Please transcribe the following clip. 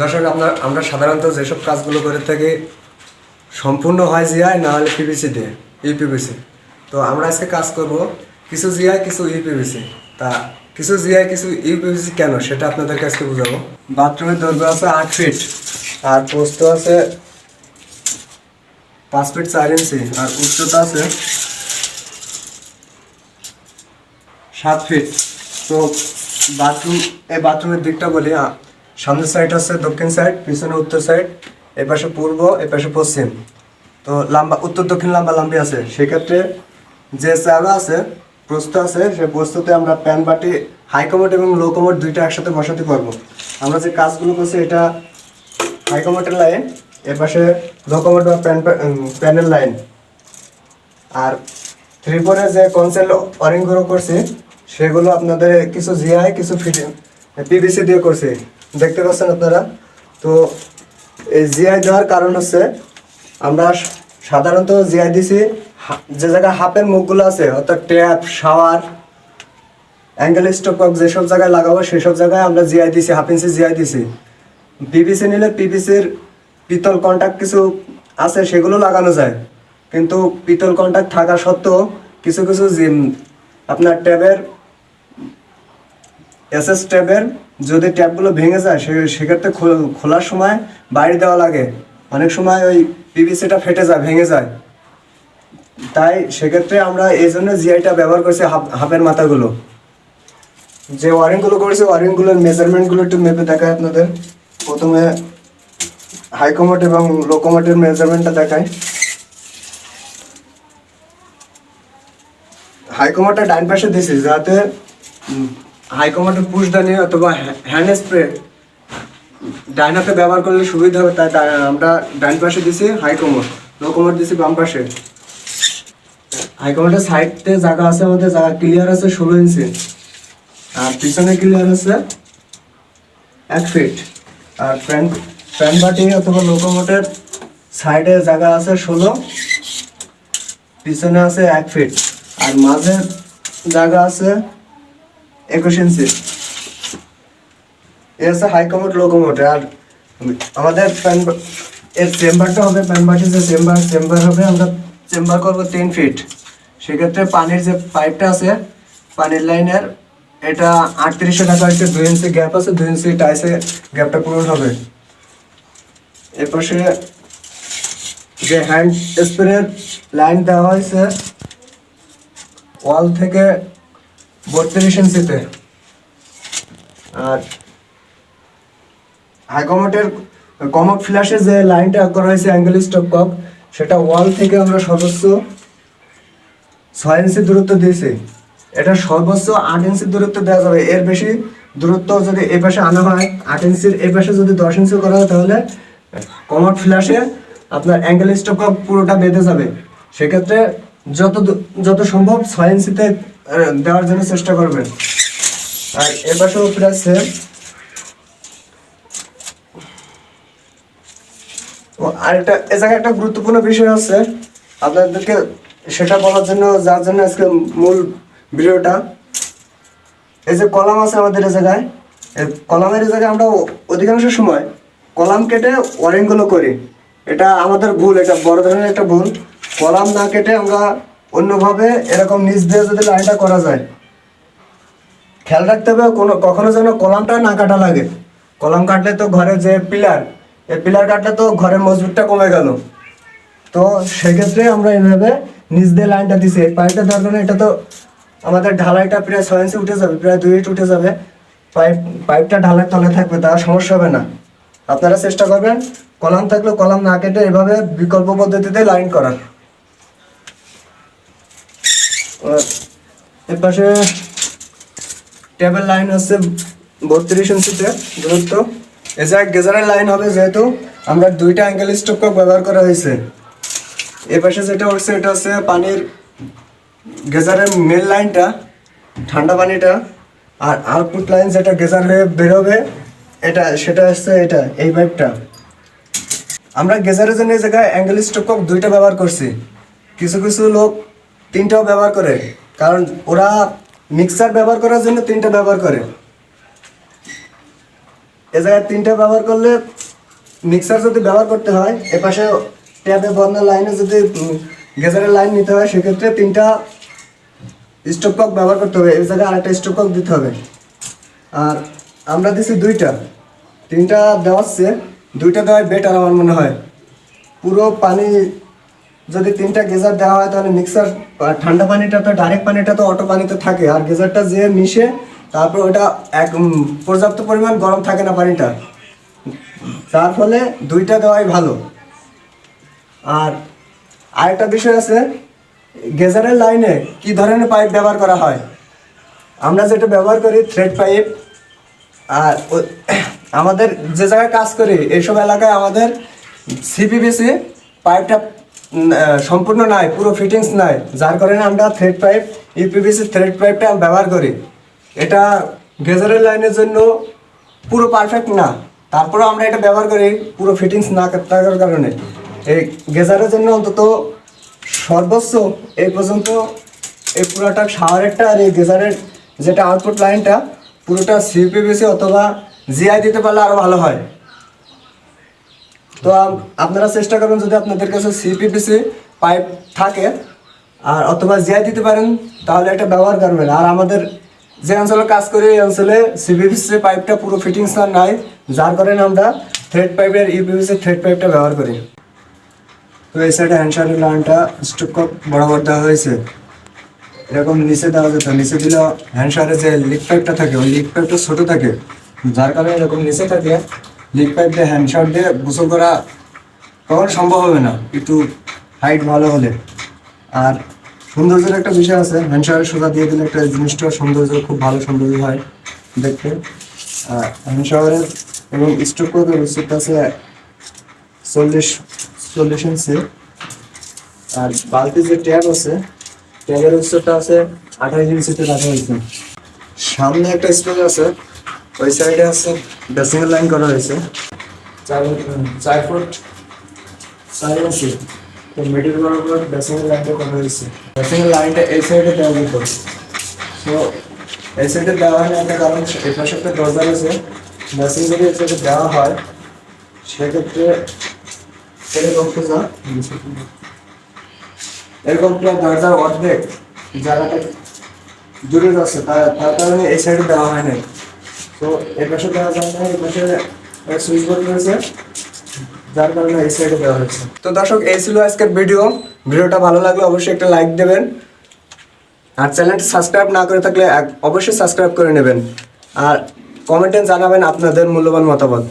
দর্শক আমরা আমরা সাধারণত যেসব কাজগুলো করে থাকি, সম্পূর্ণ হয় জিআই, না হলে পিভিসি দিয়ে ইউপিভিসি তো আমরা আজকে কাজ করব কিছু জিআই, কিছু ইউপিভিসি তা কিছু জিআই, কিছু ইউপিভিসি কেন, সেটা আপনাদেরকে আজকে বুঝাবো। বাথরুমের দৈর্ঘ্য আছে আট ফিট, আর পোস্ত আছে পাঁচ ফিট চার ইঞ্চি, আর উচ্চতা আছে সাত ফিট। তো বাথরুম, এই বাথরুমের দিকটা বলি সামনের সাইড আছে দক্ষিণ সাইড পিছনে উত্তর সাইড এ পাশে পূর্ব এ পাশে পশ্চিম। তো লাম্বা, উত্তর দক্ষিণ লম্বা লম্বি আছে। সেক্ষেত্রে যে চারা আছে প্রস্ত আছে, সে প্রস্তুতে আমরা প্যান বাটি হাইকমোট এবং লো কমোট দুইটা একসাথে বসাতে পারব। আমরা যে কাজগুলো করছি, এটা হাইকমোটের লাইন এ পাশে লো কমোট বা প্যান প্যানের লাইন আর থ্রি ফোরে যে কনসেল ওয়ারিংগুলো করছি, সেগুলো আপনাদের কিছু জিআই কিছু পিভিসি দিয়ে করছি। দেখতে পাচ্ছেন আপনারা? তো এই জিআই দেওয়ার কারণ হচ্ছে, আমরা সাধারণত জিআই দিছি যে জায়গায় হাফের মুখগুলো আছে, অর্থাৎ ট্যাপ, শাওয়ার, অ্যাঙ্গেল স্টপ যেসব জায়গায় লাগাবো সেসব জায়গায় আমরা জিআই দিছি, হাফ ইঞ্চি জিআই দিছি। পিভিসি নিলে পিভিসির পিতল কন্টাক্ট কিছু আছে, সেগুলো লাগানো যায়। কিন্তু পিতল কন্টাক্ট থাকা সত্ত্বেও কিছু কিছু আপনার ট্যাবের, এসএস ট্যাবের যদি ট্যাপগুলো ভেঙে যায়, সে সেক্ষেত্রে খোল- খোলার সময় বাইরে দেওয়া লাগে। অনেক সময় ওই পিভিসিটা ফেটে যায়, ভেঙে যায়। তাই সেক্ষেত্রে আমরা এই জন্য জিআইটা ব্যবহার করছি হাফ হাফের মাথাগুলো। যে ওয়ারিংগুলো করেছে, ওয়ারিংগুলোর মেজারমেন্টগুলো একটু মেপে দেখায় আপনাদের। প্রথমে হাইকমোট এবং লোকোমোটের মেজারমেন্টটা দেখায় হাইকমোটটা ডাইন পাশে দিছি, যাতে হাইকমোটের পুশদানি অথবা হ্যান্ড স্প্রে ডাইন হাতে ব্যবহার করলে সুবিধা হবে, তাই আমরা ডাইন পাশে দিছি হাইকমোট লোকোমোট দিছি বাম পাশে। হাইকমোটের সাইডতে জায়গা আছে আমাদের, জায়গা ক্লিয়ার আছে ষোলো ইঞ্চি আর পিছনে ক্লিয়ার আছে এক ফিট আর প্যান প্যান বাটি অথবা লোকোমোটের সাইডে জায়গা আছে ষোলো, পিছনে আছে এক ফিট আর মাঝে জায়গা আছে একুশ এ আছে হাই কমোট লো কমোট আর আমাদের প্যান বা- এর চেম্বারটা হবে প্যান বাটির যে চেম্বার চেম্বার হবে, আমরা চেম্বার করব তিন ফিট সেক্ষেত্রে পানির যে পাইপটা আছে, পানির লাইনের এটা আটত্রিশশো টাকা হচ্ছে, দুই ইঞ্চি গ্যাপ আছে, দুই ইঞ্চি টাইসে গ্যাপটা পূরণ হবে। এরপাশে যে হ্যান্ড স্প্রের লাইন দেওয়া হয়েছে ওয়াল থেকে বত্রিশ ইঞ্চিতে আর হাইকমোটের কমক ফ্ল্যাশে যে লাইনটা করা হয়েছে অ্যাঙ্গেল স্টপ কক, সেটা ওয়াল থেকে আমরা সর্বোচ্চ ছয় ইঞ্চি দূরত্ব দিয়েছি। এটা সর্বোচ্চ আট ইঞ্চি দূরত্ব দেওয়া যাবে। এর বেশি দূরত্ব যদি এই পাশে আনা হয়, আট ইঞ্চির এই পাশে যদি দশ ইঞ্চি করা হয়, তাহলে কমট ফ্ল্যাশে আপনার অ্যাঙ্গেল স্টপ পুরোটা বেঁধে যাবে। সেক্ষেত্রে যত যত সম্ভব ছয় দেওয়ার জন্য চেষ্টা করবেন। আর এ পাশেও প্রায় সেম ও, আরেকটা, এ জায়গায় একটা গুরুত্বপূর্ণ বিষয় আছে। আপনাদেরকে সেটা বলার জন্য, যার জন্য আজকে মূল ভিডিওটা। এই যে কলাম আছে আমাদের এই জায়গায়। কলামের জায়গায় আমরা অধিকাংশ সময় কলাম কেটে ওয়ারিংগুলো করি। এটা আমাদের ভুল, এটা বড় ধরনের একটা ভুল। কলাম না কেটে আমরা অন্যভাবে এরকম নিচ দিয়ে যদি লাইনটা করা যায়। খেয়াল রাখতে হবে কোনো, কখনো যেন কলামটা না কাটা লাগে। কলাম কাটলে তো ঘরে যে পিলার এই পিলার কাটলে তো ঘরের মজবুতটা কমে গেল। তো সেক্ষেত্রে আমরা এইভাবে নিচ দিয়ে লাইনটা দিছি। এই পাইপটা দেওয়ার কারণে এটা তো আমাদের ঢালাইটা প্রায় ছয় ইঞ্চি উঠে যাবে, প্রায় দুই ইঞ্চ উঠে যাবে। পাইপ, পাইপটা ঢালাই তলে থাকবে তার সমস্যা হবে না। আপনারা চেষ্টা করবেন, কলাম থাকলে কলাম না কেটে এভাবে বিকল্প পদ্ধতিতে লাইন করার। এর পাশে টেবিল লাইন হচ্ছে বত্রিশ ইঞ্চিতে দূরত্ব। এছাড়া গেজারের লাইন হবে যেহেতু আমরা দুইটা অ্যাঙ্গেল স্টক ব্যবহার করা হয়েছে। এ পাশে যেটা হচ্ছে এটা হচ্ছে পানির গেজারের মেন লাইনটা ঠান্ডা পানিটা। আর আউটপুট লাইন যেটা গেজার হয়ে বেরোবে এটা, সেটা হচ্ছে এটা, এই পাইপটা আমরা গেজারের জন্য জায়গায় অ্যাঙ্গেল স্টক দুইটা ব্যবহার করছি। কিছু কিছু লোক তিনটাও ব্যবহার করে। কারণ ওরা মিক্সার ব্যবহার করার জন্য তিনটা ব্যবহার করে। এ জায়গায় তিনটা ব্যবহার করলে মিক্সার যদি ব্যবহার করতে হয় এপাশে ট্যাপে বন্ধ লাইনে যদি গেজারের লাইন নিতে হয়, সেক্ষেত্রে তিনটা স্টোভ কক ব্যবহার করতে হবে। এই জায়গায় আরেকটা স্টোভ কক দিতে হবে। আর আমরা দিছি দুইটা। তিনটা দেওয়াচ্ছে দুইটা দেওয়াই বেটার আমার মনে হয়। পুরো পানি যদি তিনটা গেজার দেওয়া হয় তাহলে মিক্সার ঠান্ডা পানিটা তো ডাইরেক্ট পানিটা তো অটো পানিতে থাকে। আর গেজারটা যে মিশে, তারপর ওটা এক পর্যাপ্ত পরিমাণ গরম থাকে না পানিটা। তার ফলে দুইটা দেওয়াই ভালো। আর আরেকটা বিষয় আছে, গেজারের লাইনে কি ধরনের পাইপ ব্যবহার করা হয়? আমরা যেটা ব্যবহার করি থ্রেড পাইপ আর আমাদের যে জায়গায় কাজ করি, এইসব এলাকায় আমাদের সিপিবিসি পাইপটা সম্পূর্ণ নাই, পুরো ফিটিংস নাই। যার কারণে আমরা থ্রেড পাইপ ইউপিবিসি থ্রেড পাইপটা ব্যবহার করি। এটা গেজারের লাইনের জন্য পুরো পারফেক্ট না। তারপরেও আমরা এটা ব্যবহার করি, পুরো ফিটিংস না থাকার কারণে। এই গেজারের জন্য অন্তত সর্বোচ্চ এই পর্যন্ত এই পুরোটা শাওয়ারেরটা আর এই গেজারের যেটা আউটপুট লাইনটা পুরোটা সিপিবিসি অথবা জিআই দিতে পারলে আরও ভালো হয়। তো আপনারা চেষ্টা করবেন যদি আপনাদের কাছে সিপিপিসি পাইপ থাকে, আর অথবা জিআই দিতে পারেন, তাহলে এটা ব্যবহার করবেন। আর আমাদের যে অঞ্চলে কাজ করি, এই অঞ্চলে সিপিপিসি পাইপটা পুরো ফিটিংস আর নাই, যার কারণে আমরা থ্রেড পাইপের ইউপিপিসি থ্রেড পাইপটা ব্যবহার করি। তো এই সাইডে হ্যান্ডসারের লাইনটা স্টক বরাবর দেওয়া হয়েছে। এরকম নিচে দেওয়া যেত, নিচে দিলে হ্যান্ডসারে যে লিক পাইপটা থাকে, ওই লিক পাইপটা ছোটো থাকে। যার কারণে এরকম নিচে থাকে। লিক পাইপ দিয়ে হ্যান্ড হ্যান্ডসার দিয়ে গোসল করা কখনো সম্ভব হবে না। একটু হাইট ভালো হলে। আর সৌন্দর্যের একটা বিষয় আছে হ্যান্ডসারের সোজা দিয়ে দিলে একটা জিনিসটা সৌন্দর্য, খুব ভালো সৌন্দর্য হয় দেখতে। আর হ্যান্ডসারের এবং স্টোক করে উচ্চতা আছে চল্লিশ চল্লিশ ইঞ্চি আর বালতি যে ট্যাব আছে, ট্যাবের উচ্চতা আছে আঠাশ ইঞ্চিতে রাখা হয়েছে সামনে একটা স্পেস আছে ওই সাইডে আছে। বেসিং লাইন করা হয়েছে। চার চার ফুট চার ইঞ্চি তো মিডিল বরাবর বেসিং লাইনটা করা হয়েছে। বেসিং লাইনটা এই সাইডে দেওয়া যেত তো এই সাইডে দেওয়া হয় না একটা কারণ এই পাশে একটা দরজা আছে বেসিং যদি এই সাইডে দেওয়া হয় সেক্ষেত্রে এরকম সোজা এরকম প্রায় দরজার অর্ধেক জায়গাটা জুড়ে যাচ্ছে। তার তার কারণে এই সাইডে দেওয়া হয় নাই তো এর পাশে দেওয়া যায় না, এই পাশে সুইচ বোর্ড রয়েছে। যার কারণে এই সাইডে দেওয়া হয়েছে। তো দর্শক, এই ছিল আজকের ভিডিও ভিডিওটা ভালো লাগলে অবশ্যই একটা লাইক দেবেন। আর চ্যানেলটি সাবস্ক্রাইব না করে থাকলে অবশ্যই সাবস্ক্রাইব করে নেবেন। আর কমেন্টে জানাবেন আপনাদের মূল্যবান মতামত।